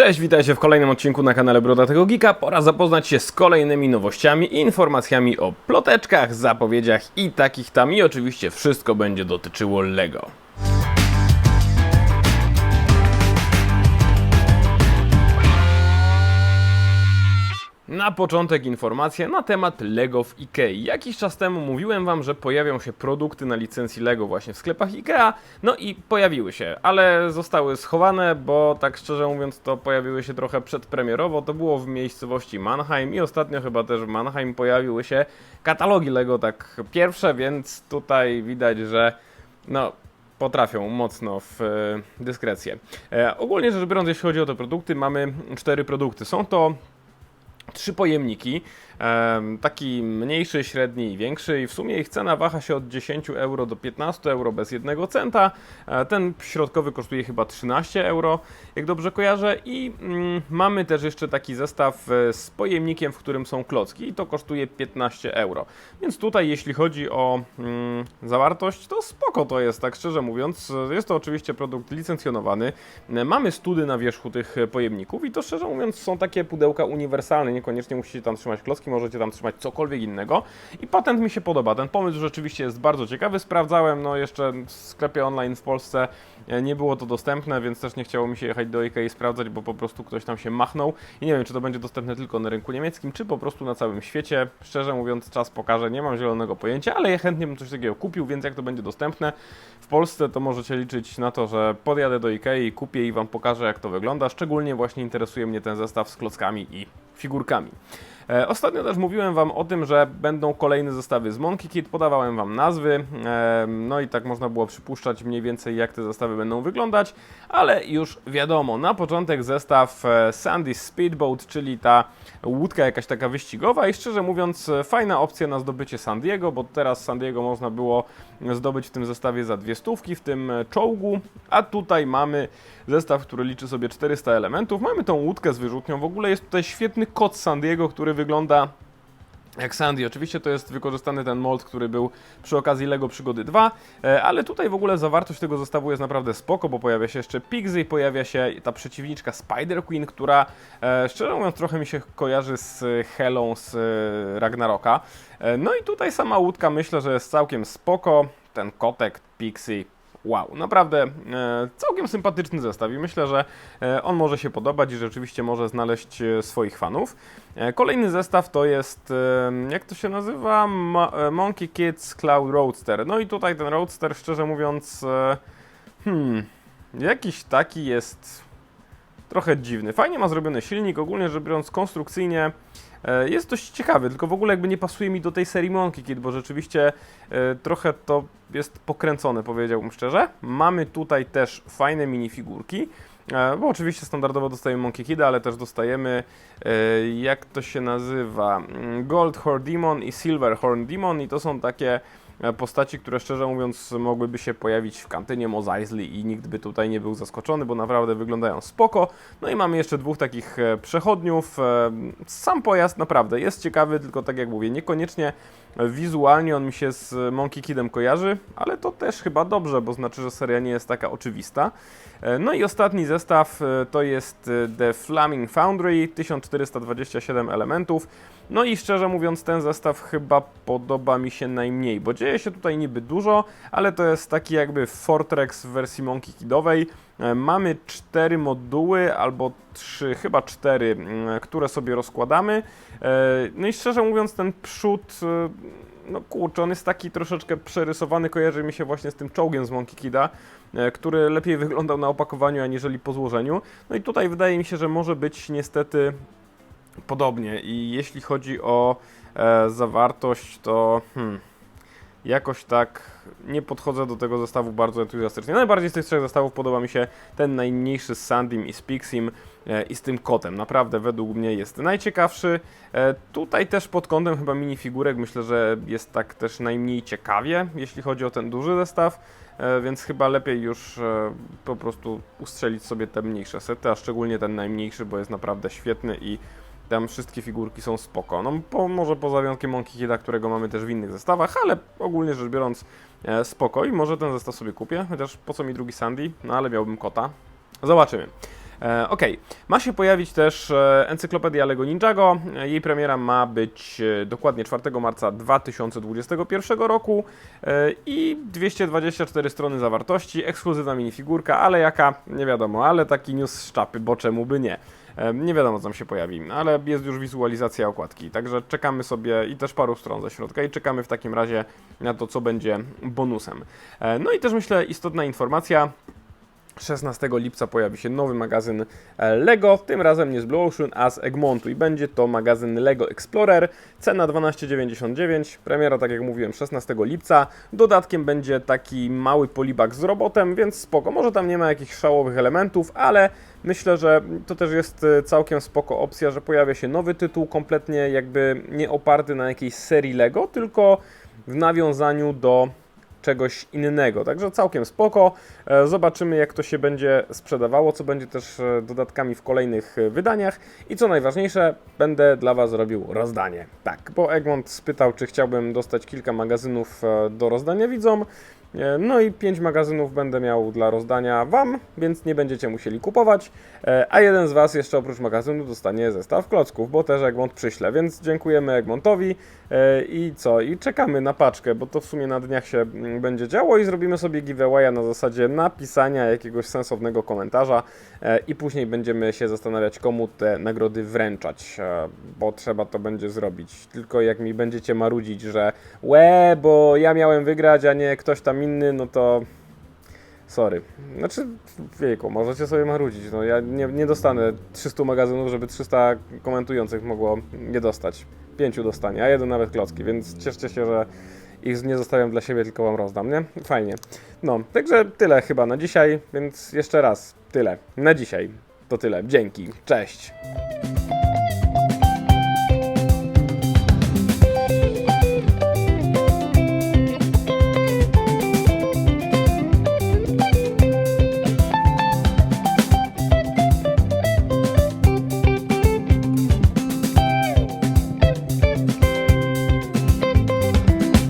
Cześć, witajcie w kolejnym odcinku na kanale Brodatego Geeka. Pora zapoznać się z kolejnymi nowościami i informacjami o ploteczkach, zapowiedziach i takich tam. I oczywiście wszystko będzie dotyczyło LEGO. Na początek informacje na temat LEGO w IKEA. Jakiś czas temu mówiłem Wam, że pojawią się produkty na licencji LEGO właśnie w sklepach IKEA, no i pojawiły się, ale zostały schowane, bo tak szczerze mówiąc to pojawiły się trochę przedpremierowo. To było w miejscowości Mannheim i ostatnio chyba też w Mannheim pojawiły się katalogi LEGO tak pierwsze, więc tutaj widać, że no potrafią mocno w e, dyskrecję. E, ogólnie rzecz biorąc, jeśli chodzi o te produkty, mamy cztery produkty. Są to trzy pojemniki, em, taki mniejszy, średni i większy i w sumie ich cena waha się od 10 euro do 15 euro bez jednego centa. E, Ten środkowy kosztuje chyba 13 euro, jak dobrze kojarzę i mm, mamy też jeszcze taki zestaw e, z pojemnikiem, w którym są klocki i to kosztuje 15 euro. Więc tutaj jeśli chodzi o mm, zawartość, to spoko to jest, tak szczerze mówiąc. Jest to oczywiście produkt licencjonowany. E, Mamy study na wierzchu tych pojemników i to szczerze mówiąc są takie pudełka uniwersalne, niekoniecznie musicie tam trzymać klocki, możecie tam trzymać cokolwiek innego i patent mi się podoba. Ten pomysł rzeczywiście jest bardzo ciekawy, sprawdzałem, no jeszcze w sklepie online w Polsce e, nie było to dostępne, więc też nie chciało mi się jechać do IKEA i sprawdzać, bo po prostu ktoś tam się machnął i nie wiem, czy to będzie dostępne tylko na rynku niemieckim, czy po prostu na całym świecie. Szczerze mówiąc, czas pokaże, nie mam zielonego pojęcia, ale ja chętnie bym coś takiego kupił, więc jak to będzie dostępne w Polsce, to możecie liczyć na to, że podjadę do IKEA kupię i Wam pokażę, jak to wygląda. Szczególnie właśnie interesuje mnie ten zestaw z klockami i figurkami. E, Ostatnio też mówiłem Wam o tym, że będą kolejne zestawy z Monkey Kid, podawałem Wam nazwy, e, no i tak można było przypuszczać mniej więcej jak te zestawy będą wyglądać, ale już wiadomo, na początek zestaw e, Sandy Speedboat, czyli ta łódka jakaś taka wyścigowa. I szczerze mówiąc fajna opcja na zdobycie Sandiego, bo teraz Sandiego można było zdobyć w tym zestawie za dwie stówki, w tym czołgu, a tutaj mamy zestaw, który liczy sobie 400 elementów, mamy tą łódkę z wyrzutnią, w ogóle jest tutaj świetny kod Sandiego, który wygląda jak Sandy. Oczywiście to jest wykorzystany ten mold, który był przy okazji LEGO Przygody 2, e, ale tutaj w ogóle zawartość tego zestawu jest naprawdę spoko, bo pojawia się jeszcze Pixie, pojawia się ta przeciwniczka Spider Queen, która e, szczerze mówiąc trochę mi się kojarzy z Helą z e, Ragnaroka. No i tutaj sama łódka myślę, że jest całkiem spoko. Ten kotek Pixie Wow, naprawdę e, całkiem sympatyczny zestaw i myślę, że e, on może się podobać i rzeczywiście może znaleźć e, swoich fanów. Kolejny zestaw to jest, jak to się nazywa? Mo Monkey Kids Cloud Roadster. No i tutaj ten Roadster, szczerze mówiąc, hmm, jakiś taki jest trochę dziwny. Fajnie ma zrobiony silnik, ogólnie rzecz biorąc konstrukcyjnie e, jest dość ciekawy, tylko w ogóle jakby nie pasuje mi do tej serii Monkey Kid, bo rzeczywiście e, trochę to jest pokręcone, powiedziałbym szczerze. Mamy tutaj też fajne minifigurki, e, bo oczywiście standardowo dostajemy Monkey Kida, ale też dostajemy, jak to się nazywa, Mm, Gold Horn Demon i Silver Horn Demon i to są takie postaci, które szczerze mówiąc mogłyby się pojawić w kantynie Mos Eisley i nikt by tutaj nie był zaskoczony, bo naprawdę wyglądają spoko. No i mamy jeszcze dwóch takich e, przechodniów. E, Sam pojazd naprawdę jest ciekawy, tylko tak jak mówię, niekoniecznie wizualnie on mi się z Monkey Kidem kojarzy, ale to też chyba dobrze, bo znaczy, że seria nie jest taka oczywista. E, No i ostatni zestaw e, to jest e, The Flaming Foundry, 1427 elementów. No i szczerze mówiąc, ten zestaw chyba podoba mi się najmniej, bo dzieje się tutaj niby dużo, ale to jest taki jakby Fortrex w wersji Monkey Kidowej. E, Mamy cztery moduły, albo trzy, chyba cztery, które sobie rozkładamy. E, No i szczerze mówiąc, ten przód, e, no kurczę, on jest taki troszeczkę przerysowany, kojarzy mi się właśnie z tym czołgiem z Monkey Kida, który lepiej wyglądał na opakowaniu, aniżeli po złożeniu. No i tutaj wydaje mi się, że może być niestety podobnie. I jeśli chodzi o e, zawartość, to hmm, jakoś tak nie podchodzę do tego zestawu bardzo entuzjastycznie. Najbardziej z tych trzech zestawów podoba mi się ten najmniejszy z Sandym i z Pixim e, i z tym kotem. Naprawdę według mnie jest najciekawszy. E, tutaj też pod kątem chyba minifigurek myślę, że jest tak też najmniej ciekawie, jeśli chodzi o ten duży zestaw. E, Więc chyba lepiej już po prostu ustrzelić sobie te mniejsze sety, a szczególnie ten najmniejszy, bo jest naprawdę świetny i tam wszystkie figurki są spoko. No po, może poza wyjątkiem Monkey Kida, którego mamy też w innych zestawach, ale ogólnie rzecz biorąc e, spoko i może ten zestaw sobie kupię, chociaż po co mi drugi Sandy, no ale miałbym kota. Zobaczymy. E, Okej, ma się pojawić też e, encyklopedia Lego Ninjago. E, Jej premiera ma być dokładnie 4 marca 2021 roku i 224 strony zawartości, ekskluzywna minifigurka, ale jaka? Nie wiadomo, ale taki news z czapy, bo czemu by nie. Nie wiadomo, co tam się pojawi, ale jest już wizualizacja okładki, także czekamy sobie i też paru stron ze środka i czekamy w takim razie na to, co będzie bonusem. No i też myślę istotna informacja, 16 lipca pojawi się nowy magazyn e, LEGO, tym razem nie z Blue Ocean, a z Egmontu. I będzie to magazyn LEGO Explorer, cena 12,99, premiera tak jak mówiłem 16 lipca, dodatkiem będzie taki mały polibak z robotem, więc spoko, może tam nie ma jakichś szałowych elementów, ale myślę, że to też jest e, całkiem spoko opcja, że pojawia się nowy tytuł, kompletnie jakby nie oparty na jakiejś serii LEGO, tylko w nawiązaniu do czegoś innego. Także całkiem spoko. E, Zobaczymy, jak to się będzie sprzedawało, co będzie też e, dodatkami w kolejnych e, wydaniach. I co najważniejsze, będę dla Was robił rozdanie. Tak, bo Egmont spytał, czy chciałbym dostać kilka magazynów do rozdania widzom. E, No i pięć magazynów będę miał dla rozdania Wam, więc nie będziecie musieli kupować. E, A jeden z Was jeszcze oprócz magazynu dostanie zestaw klocków, bo też Egmont przyśle, więc dziękujemy Egmontowi. E, I co? I czekamy na paczkę, bo to w sumie na dniach się mm, będzie działo i zrobimy sobie giveawaya na zasadzie napisania jakiegoś sensownego komentarza i później będziemy się zastanawiać, komu te nagrody wręczać, bo trzeba to będzie zrobić. Tylko jak mi będziecie marudzić, że łe, bo ja miałem wygrać, a nie ktoś tam inny, no to sorry. Znaczy, wieku, możecie sobie marudzić. No, ja nie, nie dostanę 300 magazynów, żeby 300 komentujących mogło nie dostać. Pięciu dostanie, a jeden nawet klocki, więc cieszcie się, że ich nie zostawiam dla siebie, tylko wam rozdam, nie? Fajnie. No, także tyle chyba na dzisiaj, więc jeszcze raz, tyle. Na dzisiaj. To tyle. Dzięki. Cześć.